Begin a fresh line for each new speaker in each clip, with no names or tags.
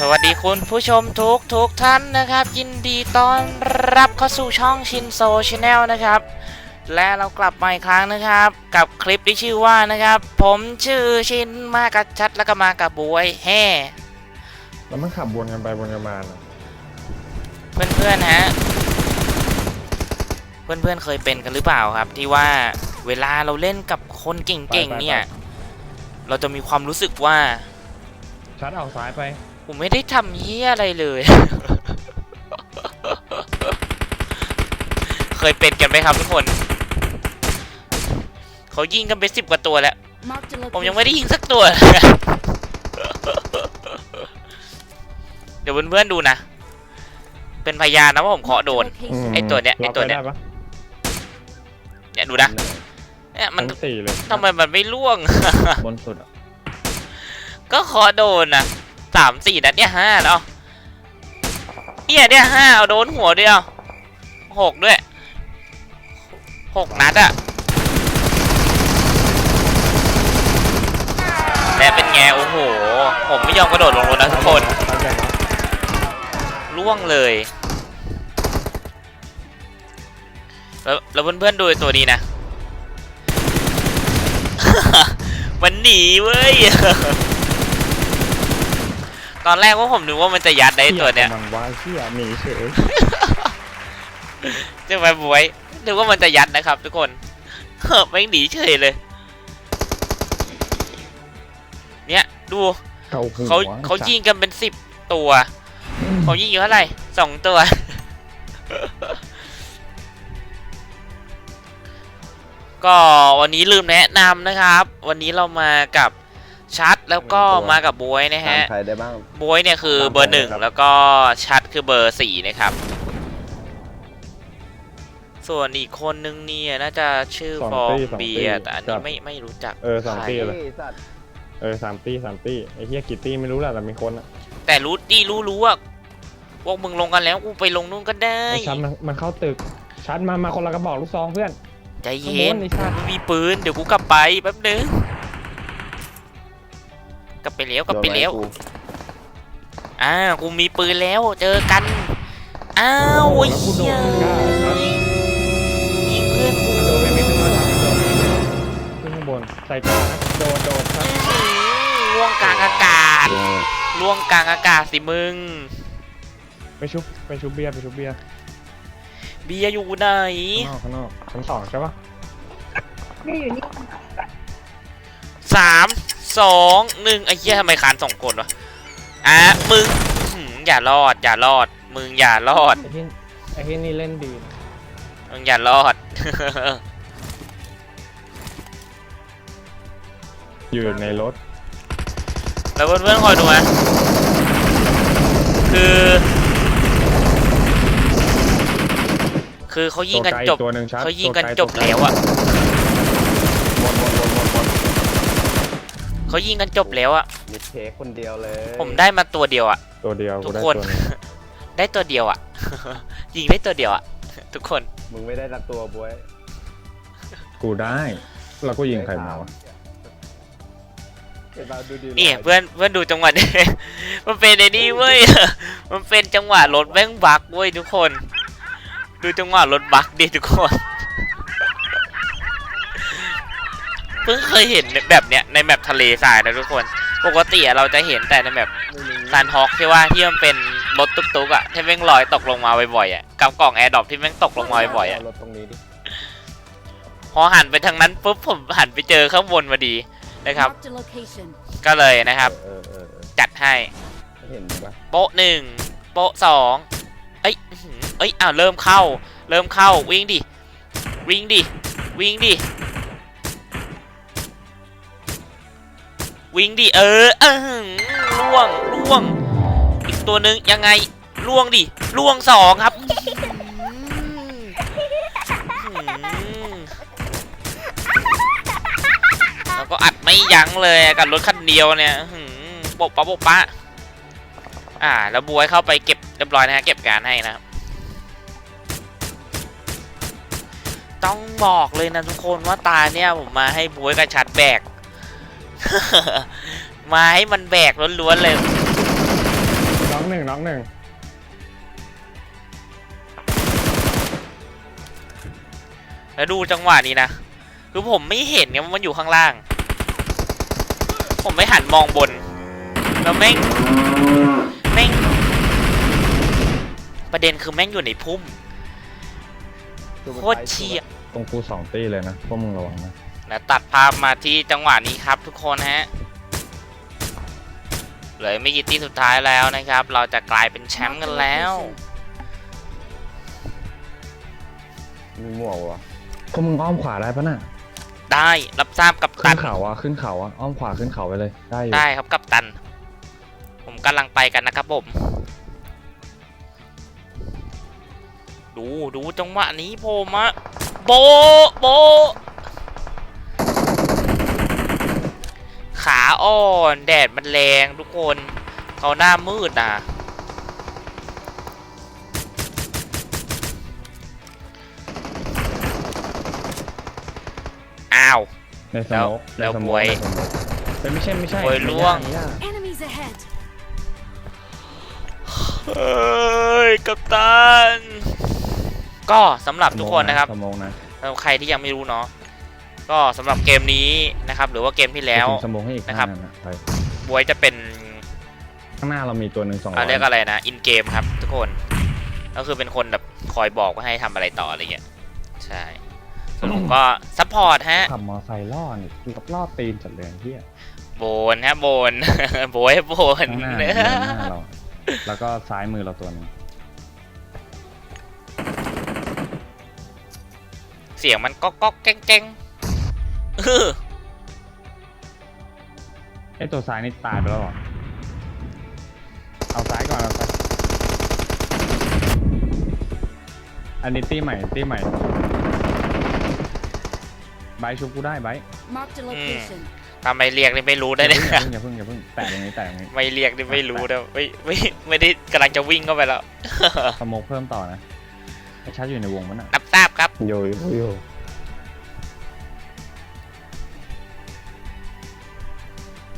สวัสดีคุณผู้ชมทุกทุกท่านนะครับ ยินดีต้อนรับเข้าสู่ช่องชินโซชาแนลนะครับ และเรากลับมาอีกครั้งนะครับ กับคลิปที่ชื่อว่านะครับ ผมชื่อชินมากับชัดแล้วก็มากับบวยแฮ่
แล้วมันขับวนกันไปวนกันมาน่ะ
เพื่อนๆฮะเพื่อนๆเคยเป็นกันหรือเปล่าครับ ที่ว่าเวลาเราเล่นกับคนเก่งๆเนี่ย เราจะมีความรู้สึกว่า
ชัดเอาซ้ายไป
ผมไม่ได้ทำเฮียอะไรเลย เคยเป็นกันไหมครับทุกคน เขายิงกันไปสิบกว่าตัวแล้ว ผมยังไม่ได้ยิงสักตัว เดี๋ยวเพื่อนๆดูนะ เป็นพยานนะว่าผมเคาะโดน ไอ้ตัวเนี้ยไอ้ตัวเนี้ย
ราปด้ปะ
เนี่ยดูนะ เนี่ยมัน
ทั้งสี่เลย
ทำไมมันไม่ล่วง
บนสุดอะ
ก็เคาะโดนนะ สามสี่นัดเนี่ยห้าแล้วเอียเนี่ยห้าเอาโดนหัวเดียวหกด้วยหกนัดอะและเป็นไงโอ้โห ผมไม่ยอมกระโดดลงรถนะทุกคนล่วงเลย แล้วแล้วเพื่อนๆดูตัวนี้นะ มันหนีเว้ย ตอนแรกว่าผมนึกว่ามันจะยัดได้ไอ้ตัวเนี้ย
มันว่าเชี่ยหนีเฉย
จะไปบวยนึกว่ามันจะยัดนะครับทุกคนเฮ้ไม่งหนีเฉยเลย เนี่ยดู
เขาหัว
เขาเขายิงกันเป็นสิบตัวเขายิงอยู่เท่าไหร่สองตัวก็วันนี้ลืมแนะนำนะครับ วันนี้เรามากับ ชัดแล้วก็มากับบวยนะฮะ
ใครได้บ้าง
บวยเนี่ยคือเบอร์หนึ่งแล้วก็ชัดคือเบอร์สี่นะครับ ส่วนอีกคนนึงเนี่ยน่าจะชื่อฟองเบียร์แต่อันนี้ไม่ไม่รู้จัก
เออสามตีเลย
ไอ้สัตว์
เออสามตีสามตีไอ้เหี้ยกี่ตีไม่รู้แหละแต่มีคนอะ
แต่รู้ดีรู้รู้ว่าพวกมึงลงกันแล้วกูไปลงนู่นก็ได้
ไอ้ชัดมันมันเข้าตึกชัดมามาคนละกระบอกลูกซองเพื่อน
ใจเย็น
ข้างบนไอ้สัตว์
ไม่มีปืนเดี๋ยวกูกลับไปแป๊บนึง กลับไปแล้วกลับไปแล้ว
โดนหมกู
อ่ากูมีปืนแล้วเจอกันอ้าวไอ้
แล้วกูโด
เหี้ย
นกล้าชัด
ยิงเพื่อนกู
โดนไม่ไม่ขึ้นมาขึ้นข้างบนใส่กล้านะโดนโดนชัด
ล่วงกลางอากาศ
เออ
ล่วงกลางอากาศสิมึง
ไปชุบไปชุบเบียร์ไปชุบเบียร์
เบียร์อยู่ไหน
ข้างนอกข้างนอกชั้นสองใช่ปะ
สามสองหนึ่งไอ้เหี้ยทำไมคานสองคนวะอะมึงอื้อหืออย่ารอด อย่ารอด มึงอย่ารอด
ไอ้ที่ไอ้ที่นี่เล่นดีนะ
มึงอย่ารอด
อยู่ในรถ
แล้วเพื่อนๆคอยดูนะคือ คือเขายิงกัน
ตัวไล
จบ
ตัวหนึ่งชัด
เขายิงกัน
ตัวไจ
บแล้วอะ
วนวนวนวนวน
เขายิงกันจบแล้วอะ
มีเทคคนเดียวเลย
ผมได้มาตัวเดียวอะ
ตัวเดียว
ทุก
ได้
คน
ตัวหง
ได้ตัวเดียวอะยิงได้ตัวเดียวอะทุกคน
มึงไม่ได้รับตัวบวย
กูได้แล้วก็ยิงใครมาวะ
เห็นป่ะดูดี
นี่เพื่อนเพื่อนดูจังหวะนี้ มันเป็นไอ้นี่เว้ย มันเป็นจังหวะรถแม่งบักเว้ยทุกคน ดูจังหวะรถบักดิทุกคน เพิ่งเคยเห็นแบบเนี้ยในแมปทะเลทรายนะทุกคน ปกติอะเราจะเห็นแต่ในแมป
ไม่รู้
ซานฮอกที่ว่าที่มันเป็นรถตุ๊กๆอะที่แม่งลอยตกลงมาบ่อยๆอะกับกล่องแอร์ดรอปที่แม่งตกลงมาบ่อยๆอะ
เารถตรงนี้ดิ
พอหันไปทางนั้นปุ๊บผมหันไปเจอข้างบนพอดีนะครับ
Marked a location.
ก็เลยนะครับ
เออเออเออ
จัดให้
เออเห็นปะ
โป๊ะหนึ่งโป๊ะสองเอ้ยอื้อหือเอ้ยอ้าวเริ่มเข้า เริ่มเข้าวิ่งดิวิ่งดิวิ่งดิ วิ่งดิเออเออหือล่วงล่วง อีกตัวหนึ่งยังไงล่วงดิล่วงสองครับอื้อหือแล้วก็อัดไม่ยั้งเลยกับรถคันเดียวเนี่ยอื้อหือโปะปะโปะปะอ่า แล้วบวยเข้าไปเก็บเรียบร้อยนะฮะเก็บการให้นะครับต้องบอกเลยนะทุกคนว่าตาเนี่ยผมมาให้บวยกับชัดแบก มาให้มันแบกล้วนๆเลย
นึ่งน้องหนึ่ง
แล้วดูจังหวะนี้นะ คือผมไม่เห็นไงว่ามันอยู่ข้างล่าง ผมไม่หันมองบน แล้วแม่ง แม่ง ประเด็นคือแม่งอยู่ในพุ่ม โคตรเชีย
ตรงกูสองตีเลยนะพวกมึงระวังนะ
แล้วตัดภาพมาที่จังหวะนี้ครับทุกคนฮะเหลือไม่กี่ตีสุดท้ายแล้วนะครับ เราจะกลายเป็นแชมป์กันแล้ว
มีหมวกวะ
พวกมึงอ้อมขวาได้ปะน่ะ
ได้รับทราบกับ
ขึ้
ตั
น
น
เขาอะขึ้นเขาอะอ้อมขวาขึ้นเขาไปเลย ได้อยู่
ได้ครับกับตัน ผมกำลังไปกันนะครับผม ดูดูจังหวะนี้ผมอะโบะโบะ ขาอ่อนแดดมันแรงทุกคนเขาหน้ามืดนะอ้าว
ในส
แล้ว
โมก
แล้ว
ในสโม
บวย
ในสโมกเฮ้ยไม่ใช่ไม่ใช่
บวยล่วง
ไม่ใช่
Enemies ahead.
เฮ้ยกัปตัน ก็สำหรับทุกคนนะครับ
สโมกนะ
สำหรับใครที่ยังไม่รู้เนาะ ก็สำหรับเกมนี้นะครับหรือว่าเกมที่แล้ว
ไปถึงสโมกให้อีก
นะครับ
ข้างหงไป
บวยจะเป็น
ข้างหน้าเรามีตัวหนึ่งสองร้
อะ
อย
เรียกอะไรนะอินเกมครับทุกคน ก็คือเป็นคนแบบคอยบอกว่าให้ทำอะไรต่ออะไรเงี้ยใช่ส่วนผมก็ซัพพอร์ตฮะ
ขับมอไซค์ล่อนี่คือกับล่อตีนจัดเลยเฮีย
โบนฮะโบน โบยโบน
ข้างหน้าเนี่ยด้านหน้าเราแล้วก็ซ้ายมือเราตัวหนึง
เสียงมันก๊อกก๊อกแก้งแก้งอื้อ
ไอตัวซ้ายนี่ตายไปแล้วเหรอ เอาซ้ายก่อนเอาซ้าย อันนี้ตีใหม่ตีใหม่ใบร์ทชุบกูได้ใบร์ท
Marked a location.
ทำไมเรียกนี่ไม่รู้ได้เลย
อย่าเพิ่งอย่าเพิ่งอย่าเพิ่งแตะตรงนี้แตะตรงนี้
ไม่เรียกนี่ไม่รู้นะไม่ไม่ไม่ได้กำลังจะวิ่งเข้าไปแล้ว
สโมกเพิ่มต่อนะไอชัดอยู่ในวงมันอะ
รับทราบครับ
โยโยโย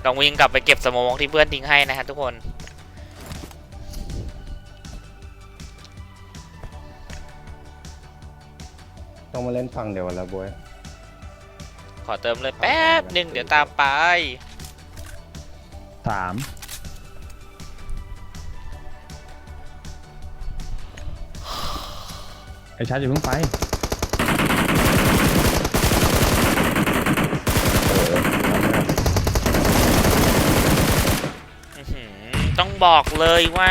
ต้องวิ่งกลับไปเก็บสโมองที่เพื่อนทิ้งให้นะฮะทุกคน
ต้องมาเล่นฝั่งเดียวกันแล้วบวย
ขอเติมเลยแป๊บหนึ่งเดี๋ยวตามไป
สามไอชัดอยู่าเพิ่งไป
อื้อหือต้อง บอกเลยว่า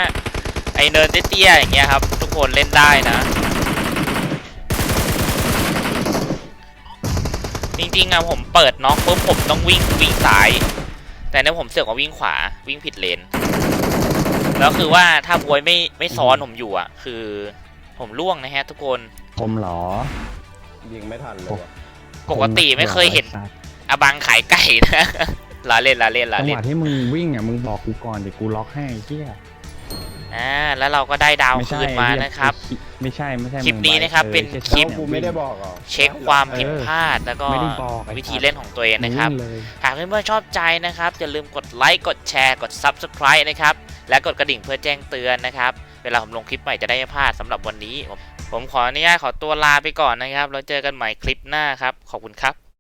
ไอเนินเตี้ยๆอย่างเงี้ยครับ ทุกคนเล่นได้นะ จริงๆอะผมเปิดน็อกปุ๊บผมต้องวิ่งวิ่งซ้าย แต่เนี่ยผมเสือกว่าวิ่งขวาวิ่งผิดเลน แล้วคือว่าถ้าบวยไม่ไม่ซ้อนผมอยู่อะคือผมล่วงนะฮะทุกคน
ผมเหรอ
ยิงไม่ทันเลย
โอ้
วะ
ปกติไม่เคยเห็น
สัตว์
อบังขายไก่นะ ลาเล่นลาเล่นลา
จังห
เล่น
วะที่มึงวิ่งอะมึงบอกกูก่อนเดี๋ยวกูล็อกให้ไอ้เหี้ย
อ่าแล้วเราก็ได้ดาว
ไม่ใช่
คืนมา
ไอ้เหี้ย
นะครับ
ไม่ใช่ไม่ใช่
คลิป
มึง
นี้
ไว้
นะครับ
ออ
เป็น
ใช่
คลิป
กูไม่ได้บอกเหรอ
เช็คความผิดพลาดแล้วก็
ไม่ได้บอกไอ้
วิธี
สัตว์
เล่นของตัวเอง
มึง
นะครับ
วิ่งเลย
หากเพื่อนๆชอบใจนะครับ อย่าลืมกดไลค์กดแชร์กด Subscribe นะครับ และกดกระดิ่งเพื่อแจ้งเตือนนะครับ เวลาผมลงคลิปใหม่จะได้ไม่พลาดสำหรับวันนี้ ผมผมขออนุญาตขอตัวลาไปก่อนนะครับ แล้วเจอกันใหม่คลิปหน้าครับ ขอบคุณครับ